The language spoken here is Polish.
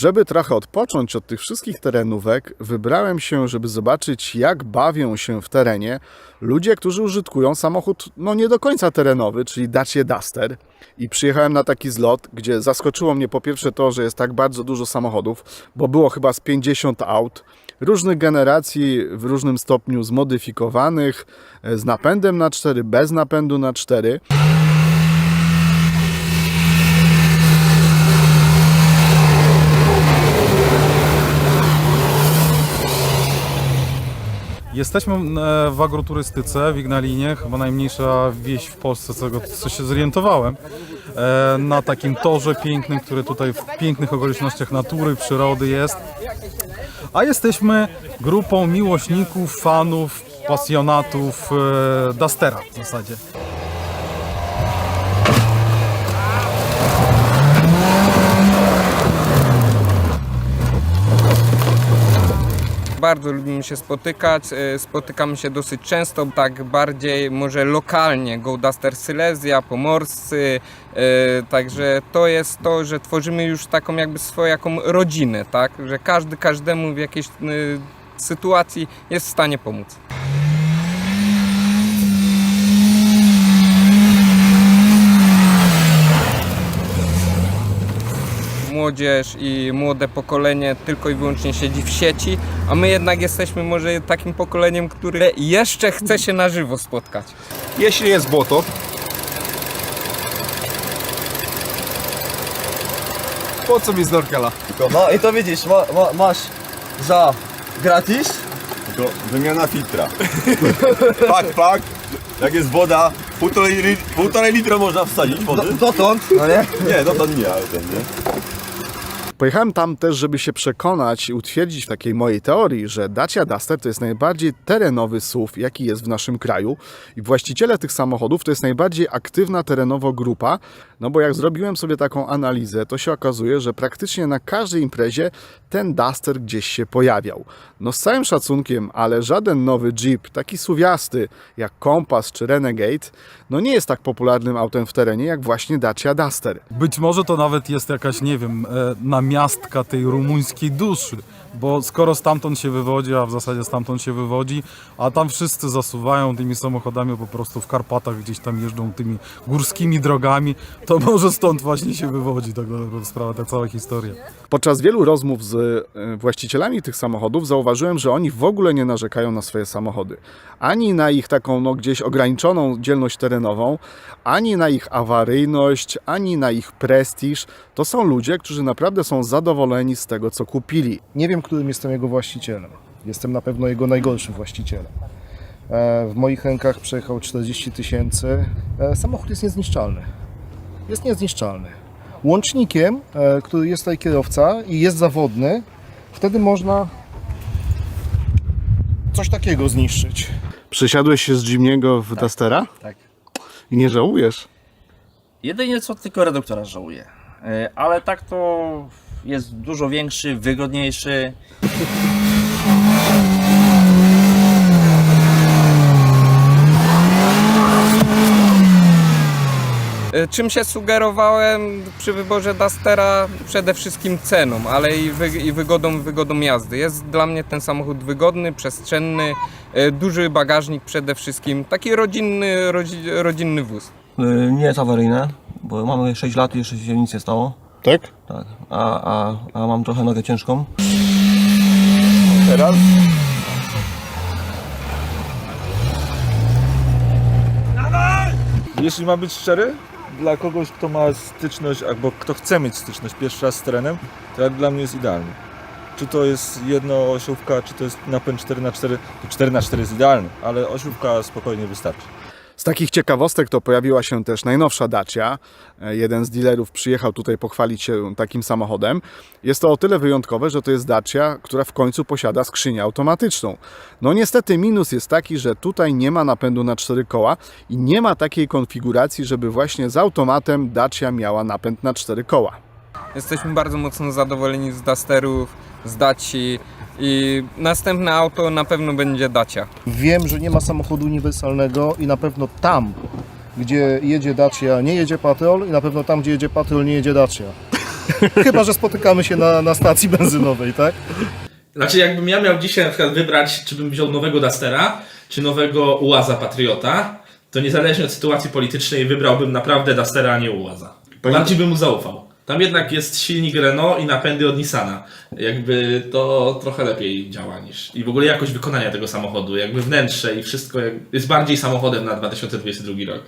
Żeby trochę odpocząć od tych wszystkich terenówek, wybrałem się, żeby zobaczyć, jak bawią się w terenie ludzie, którzy użytkują samochód no nie do końca terenowy, czyli Dacia Duster. I przyjechałem na taki zlot, gdzie zaskoczyło mnie po pierwsze to, że jest tak bardzo dużo samochodów, bo było chyba z 50 aut różnych generacji, w różnym stopniu zmodyfikowanych, e, z napędem na 4, bez napędu na 4. Jesteśmy e, w agroturystyce w Ignalinie, chyba najmniejsza wieś w Polsce, z co się zorientowałem. E, Na takim torze pięknym, który tutaj w pięknych okolicznościach natury, przyrody jest. A jesteśmy grupą miłośników, fanów, pasjonatów e, Dustera w zasadzie. Bardzo lubimy się spotykać, e, spotykamy się dosyć często, tak bardziej może lokalnie, Go Duster Silesia, Pomorscy, e, także to jest to, że tworzymy już taką jakby swojaką rodzinę, tak, że każdy każdemu w jakiejś e, sytuacji jest w stanie pomóc. Młodzież i młode pokolenie tylko i wyłącznie siedzi w sieci, a my jednak jesteśmy może takim pokoleniem, które jeszcze chce się na żywo spotkać. Jeśli jest błoto, po co mi snorkela? No i to widzisz, ma, ma, masz za gratis. To wymiana filtra. pak, pak. Jak jest woda, półtorej, półtorej litra można wsadzić wody. Do, dotąd, no nie? Nie, no to nie, ale ten nie. Pojechałem tam też, żeby się przekonać i utwierdzić w takiej mojej teorii, że Dacia Duster to jest najbardziej terenowy SUV, jaki jest w naszym kraju i właściciele tych samochodów to jest najbardziej aktywna terenowo grupa, no bo jak zrobiłem sobie taką analizę, to się okazuje, że praktycznie na każdej imprezie ten Duster gdzieś się pojawiał. No z całym szacunkiem, ale żaden nowy Jeep, taki suwiasty jak Compass czy Renegade, no nie jest tak popularnym autem w terenie jak właśnie Dacia Duster. Być może to nawet jest jakaś, nie wiem, e, namiastka tej rumuńskiej duszy, bo skoro stamtąd się wywodzi, a w zasadzie stamtąd się wywodzi, a tam wszyscy zasuwają tymi samochodami po prostu w Karpatach, gdzieś tam jeżdżą tymi górskimi drogami, to może stąd właśnie się wywodzi tak naprawdę sprawa, ta cała historia. Podczas wielu rozmów z e, właścicielami tych samochodów zauważyłem, że oni w ogóle nie narzekają na swoje samochody. Ani na ich taką no, gdzieś ograniczoną dzielność terenową, ani na ich awaryjność, ani na ich prestiż. To są ludzie, którzy naprawdę są zadowoleni z tego, co kupili. Nie wiem, którym jestem jego właścicielem. Jestem na pewno jego najgorszym właścicielem. E, W moich rękach przejechał 40 tysięcy. E, Samochód jest niezniszczalny. Jest niezniszczalny. Łącznikiem, e, który jest tutaj kierowca i jest zawodny, wtedy można coś takiego zniszczyć. Przysiadłeś się z Jimiego w Dustera? tak. I nie żałujesz? Jedynie co tylko reduktora żałuję. Ale tak to jest dużo większy, wygodniejszy. E, Czym się sugerowałem przy wyborze Dustera? Przede wszystkim ceną, ale i, wy, i wygodą, wygodą jazdy. Jest dla mnie ten samochód wygodny, przestrzenny, e, duży bagażnik przede wszystkim, taki rodzinny, rodzi, rodzinny wóz. Y, Nie jest awaryjne, bo mamy 6 lat i jeszcze się nic nie stało. Tak? Tak. A, a, a mam trochę nogę ciężką. Teraz? Jeśli mam być szczery, dla kogoś, kto ma styczność, albo kto chce mieć styczność pierwszy raz z terenem, to jak dla mnie jest idealny. Czy to jest jednoosiówka, czy to jest napęd 4x4, to 4x4 jest idealny, ale osiówka spokojnie wystarczy. Z takich ciekawostek to pojawiła się też najnowsza Dacia. E, Jeden z dealerów przyjechał tutaj pochwalić się takim samochodem. Jest to o tyle wyjątkowe, że to jest Dacia, która w końcu posiada skrzynię automatyczną. No niestety minus jest taki, że tutaj nie ma napędu na cztery koła i nie ma takiej konfiguracji, żeby właśnie z automatem Dacia miała napęd na cztery koła. Jesteśmy bardzo mocno zadowoleni z Dusterów, z Daci i następne auto na pewno będzie Dacia. Wiem, że nie ma samochodu uniwersalnego i na pewno tam, gdzie jedzie Dacia, nie jedzie Patrol i na pewno tam, gdzie jedzie Patrol, nie jedzie Dacia. Chyba, że spotykamy się na, na stacji benzynowej, tak? Znaczy, jakbym ja miał dzisiaj na przykład wybrać, czy bym wziął nowego Dustera, czy nowego Ułaza Patriota, to niezależnie od sytuacji politycznej wybrałbym naprawdę Dustera, a nie Ułaza. Bardziej bym mu zaufał. Tam jednak jest silnik Renault i napędy od Nissana. Jakby to trochę lepiej działa niż. I w ogóle jakość wykonania tego samochodu, jakby wnętrze i wszystko jest bardziej samochodem na 2022 rok.